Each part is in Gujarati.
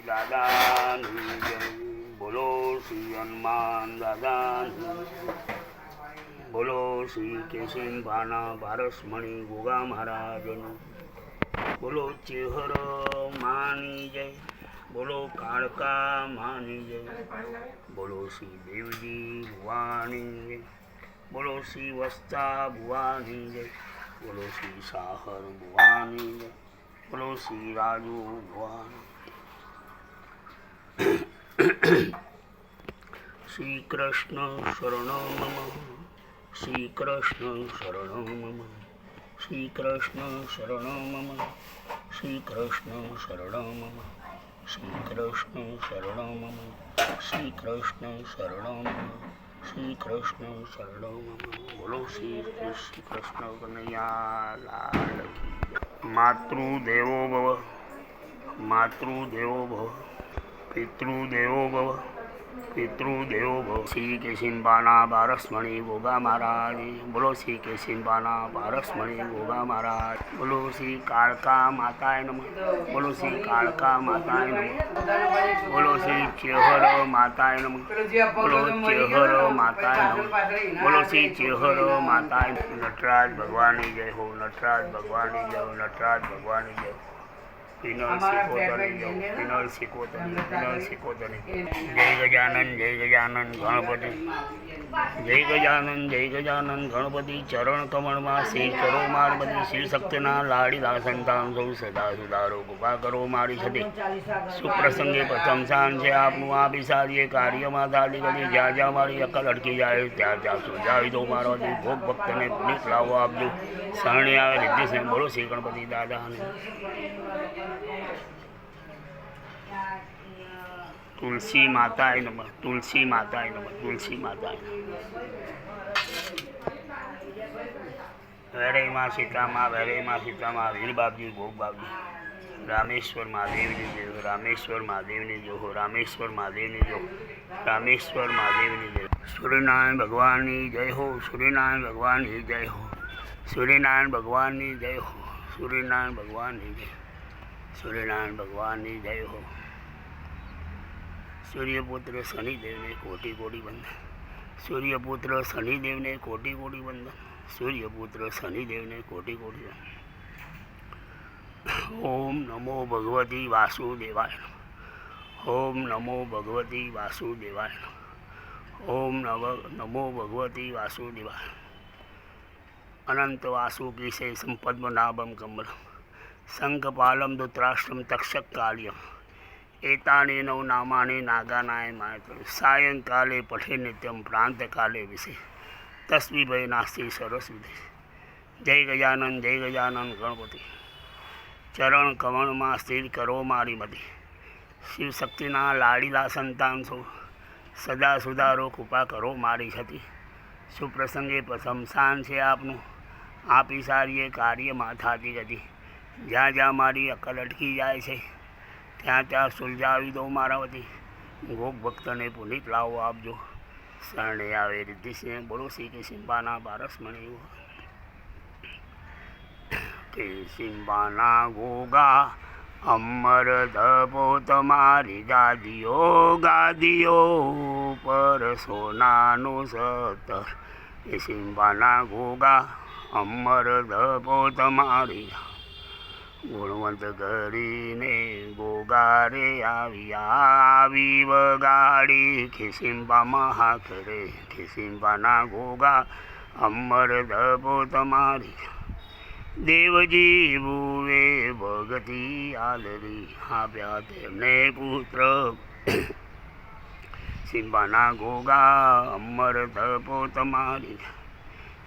ગણપતિ દાદાની જય બોલો શ્રી હનુમાન દાદાની બોલો શ્રી કેશિંભાના પારસમણી ગોગા મહારાજનું બોલો ચેહર માની જય બોલો કાળકા માની જય બોલો શ્રી દેવજી ભુવાની જય બોલો શ્રી વસ્તા ભુવાની જય બોલો શ્રી સાહર ભુવાની જય બોલો શ્રી રાજુ ભુવાની શ્રી કૃષ્ણ શરણ મમ શ્રી કૃષ્ણ શરણ મમ શ્રી કૃષ્ણ શરણ મમ શ્રી કૃષ્ણ શરણ મમ શ્રી કૃષ્ણ શરણ મમ શ્રી કૃષ્ણ શરણ શ્રી કૃષ્ણ શરણ બોલો શ્રી કૃષ્ણ કનૈયા માતૃદેવો ભવ. માતૃદેવો ભવ. પિતૃદેવો ભવ પિતૃદેવો ભવ શ્રી કેશિંબાના પારસમણી ગોગા મહારાજ બોલો શ્રી કેશિંબાના પારસમણી ગોગા મહારાજ બોલો શ્રી કાળકા માતાએ નમ બોલો શ્રી કાળકા માતાય નમ બોલો શ્રી ચેહર માતાએ નમ બોલો ચેહર માતાય નમ બોલો શ્રી ચેહર માતાએ નટરાજ ભગવાનની જય હો નટરાજ ભગવાનની જય હો નટરાજ ભગવાનની જય હો. જય હો. પિનળ સિકોતરની પિનળ સિકોતરની જય ગજાનંદ જય ગજાનન ગણપતિ. જય ગજાનંદ જય ગજાનંદ ગણપતિ ચરણ કમળમાં શ્રી કરો માર બધી શ્રી શક્તિના લાડીલા સંતાન સૌ સદા સુધારો કૃપા કરો મારી છતી સુપ્રસંગે પ્રથમ સ્થાન છે આપનું આ બિસારીએ કાર્યમાં દાદી કરી જ્યાં જ્યાં મારી અકલ અટકી જાય ત્યાં ત્યાં સુજાવી દો મારો દિલ ભોગ ભક્તને પુનિત લાવો આપજો. શરણે આવે રિદ્ધિ બોલો શ્રી ગણપતિ દાદાને. તુલસી માતાય નમઃ તુલસી માતાય નમઃ તુલસી માતાય વેરઈમાં સીતામાં વેરઈમાં સીતામાં વીર બાપજી ભોગ બાપજી રામેશ્વર મહાદેવની જય રામેશ્વર મહાદેવની જય હો રામેશ્વર મહાદેવની જય રામેશ્વર મહાદેવની જય સૂર્યનારાયણ ભગવાનની જય હો સૂર્યનારાયણ ભગવાનની જય હો સૂર્યનારાયણ ભગવાનની જય હો સૂર્યનારાયણ ભગવાનની જય સૂર્યનારાયણ ભગવાનની જય હો સૂર્યપુત્ર શનિદેવને કોટી કોટી વંદન. સૂર્યપુત્ર શનિદેવને કોટી કોટી વંદન. સૂર્યપુત્ર શનિદેવને કોટી કોટી વંદન. ઓમ નમો ભગવતી વાસુદેવાય. ઓમ નમો ભગવતી વાસુદેવાય ઓમ નવ નમો ભગવતી વાસુદેવાય અનંત વાસુ કિશે સંપદ્મનાભમ કમલમ. શંખપાલમ ધૃતરાષ્ટ્રમ તક્ષક કાલ્યમ એતાને નવ નામાને નાગાનાય માયત્ર સાયંકાલે પઠે નિત્યમ પ્રાંતકાલે વિશે તસ્મી નાસ્તી નાસ્તિ સરસ જય ગજાનંદ જય ગજાનંદ ગણપતિ. ચરણ કમળમાં સ્થિર કરો મારી મતી શિવ શક્તિના લાડીલા સંતાન છો. સદા સુધારો કૃપા કરો મારી છતી. સુપ્રસંગે પ્રથમ સ્થાન છે આપનું. આપી સારીએ કાર્યમાં થતી ગતિ. જ્યાં જ્યાં મારી અકલ અટકી જાય છે. ત્યાં ત્યાં સુલઝાવી દઉં મારા વતી. ગોપ ભક્તને પુનિત લાવો આપજો. શરણે આવે રિદ્ધિસિંહ બોલો શ્રી કે સિંબાના પારસમણી કે સિંબાના ગોગા, અમર ધબો તમારી ગાદીઓ ગાદીઓ પર સોનાનું સતર એ સિંબાના ગોગા, અમર ધબો તમારી ગુણવંત કરીને ગોગારે આવી આવી વગાડી. ખિસિંબામાં હાથ રે ખિસિંબાના ગોગા, અમર ધબો તમારી. દેવજી ભુવે ભગતી આલરી આપ્યા તેમને પુત્ર. સિંબાના ગોગા, અમર ધપો તમારી.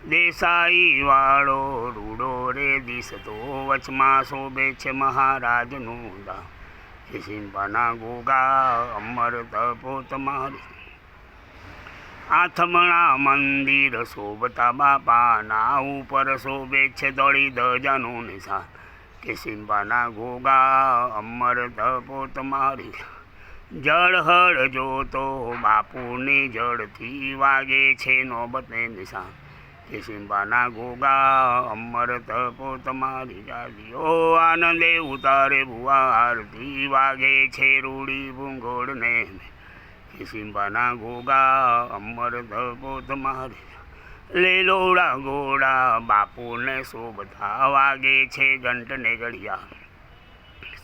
દેસાઈ વાળો રૂડો રે દિસતો વચમાં શોભે છે મહારાજનું દા કે ગોગા અમર તપોત મારી આથમણા મંદિર શોભતા બાપાના ઉપર શોભે છે દળી ધજાનું નિશાન કે સિંબાના ગોગા અમર તપોત મારી જળહળ જોતો બાપુની જળથી વાગે છે નોબતને નિશાન કે સિંબાના ગોગા અમર તપો તમારી ગાડીઓ આનંદે ઉતારે ભુવા આરતી વાગે છે રૂડી ભૂંગોળને. કે સિંબાના ગોગા અમર તપો તમારી. લેલોડા ગોળા બાપુને શોભતા વાગે છે ઘંટને ઘડિયા.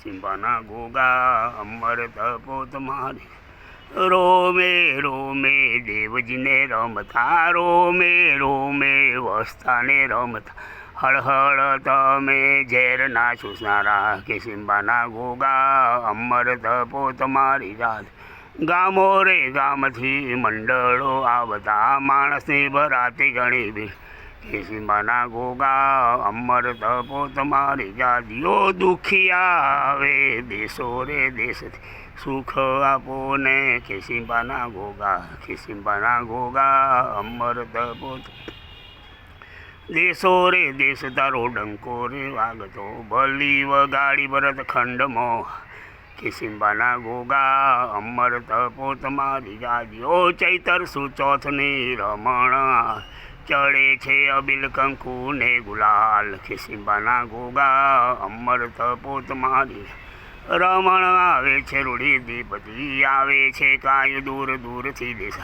સિંબાના ગોગા અમર તપો તમારી. રોમે રોમે, દેવજીને રમતા રોમે રોમે, વસ્તાને રમતા હળહળ તમે ઝેરના ચૂસનારા કે સિંબાના ગોગા અમર તપો તમારી રાત. ગામો રે ગામથી મંડળો આવતા, માણસની ભરાતી ઘણી ભીડ. કે સિંબાના ગોગા અમર તપો તમારી જાતિઓ દુખિયા આવે. દેશો રે દેશથી સુખ આપો ને. કિસિંબાના ગોગા કિસિંબાના ગોગા અમર તપો દેશો રે દેશ તારો ડંકો રે વાગતો ભલી વગાડી ભરત ખંડમાં. કિસિંબાના ગોગા અમર તપો તમારી જાતિઓ ચૈતર સુચોથની રમણ. ચડે છે અબિલ કંકુ ને ગુલાલ ખિસિંબાના ગોગા અમર પોત મારી. રમણ આવે છે, રૂઢી દીપતી આવે છે, કાંઈ દૂર દૂરથી દેશા.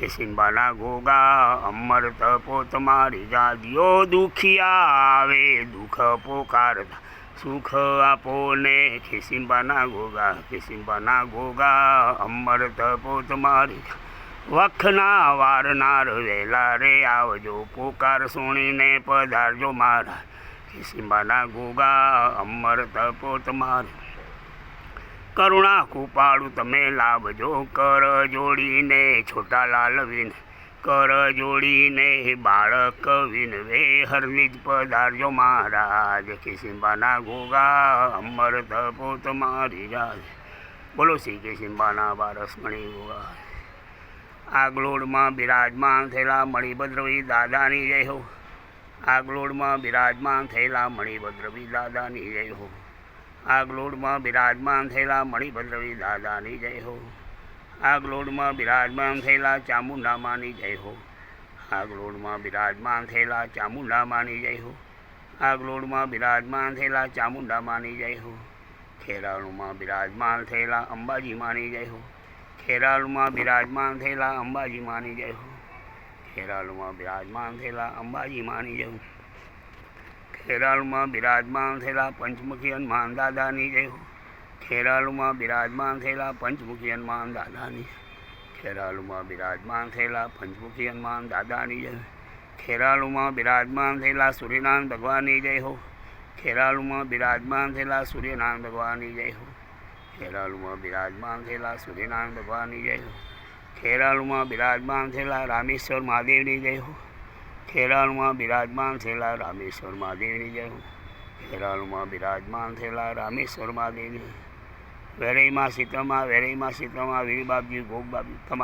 કે સિંબાના ગોગા અમર તપો મારી. જાદીઓ દુખિયા આવે, દુઃખ પોકારતા. સુખ આપો ને ખિસિંબાના ગોગા ખિસિંબાના ગોગા અમર પોત તમારી વખના વારનાર વેલા રે આવજો, પુકાર સુણીને પધારજો મારા ખિસિંબાના ગોગા અમર તપો માર. કરુણા કૃપાળુ તમે લાવજો, કર જોડીને છોટા લાલ વિન. કર જોડીને બાળક વિનવે વે જ પધારજો મહારાજ. કિસિંબાના ગોગા અમર તપો તમારી રાજ. બોલો શ્રી કિસિંબાના બારસમણી ગોગા. આગલોડમાં બિરાજમાન થયેલા મણિભદ્રવી દાદાની જય હો. આગલોડમાં બિરાજમાન થયેલા મણિભદ્રવી દાદાની જય હો. આગલોડમાં બિરાજમાન થયેલા મણિભદ્રવી દાદાની જય હો. આગલોડમાં બિરાજમાન થયેલા ચામુંડામાની જય હો. આગલોડમાં બિરાજમાન થયેલા ચામુંડામાની જય હો. આગલોડમાં બિરાજમાન થયેલા ચામુંડામાની જય હો. ખેરાળુમાં બિરાજમાન થયેલા અંબાજીમાની જય હો. ખેરાલુમાં બિરાજમાન થયેલા અંબાજીમાની જય હો. ખેરાલુમાં બિરાજમાન થયેલા અંબાજીમાની જય હો. ખેરાલુમાં બિરાજમાન થયેલા પંચમુખી હનુમાન દાદાની જય ખેરાલુમાં બિરાજમાન થયેલા પંચમુખી હનુમાન દાદાની ખેરાલુમાં બિરાજમાન થયેલા પંચમુખી હનુમાન દાદાની જય ખેરાલુમાં બિરાજમાન થયેલા સૂર્યનારાયણ ભગવાનની જય હો. ખેરાલુમાં બિરાજમાન થયેલા સૂર્યનારાયણ ભગવાનની જય હો. ખેરાલુમાં બિરાજમાન થયેલા સૂર્યનારાયણ ભગવાનની જય હો. ખેરાલુમાં બિરાજમાન થયેલા રામેશ્વર મહાદેવની જય હો. ખેરાલુમાં બિરાજમાન થયેલા રામેશ્વર મહાદેવની જય હો. ખેરાલુમાં બિરાજમાન થયેલા રામેશ્વર મહાદેવની વેરઈમાં સીતમાં વીર બાપજી ગોગ બાપજી તમારા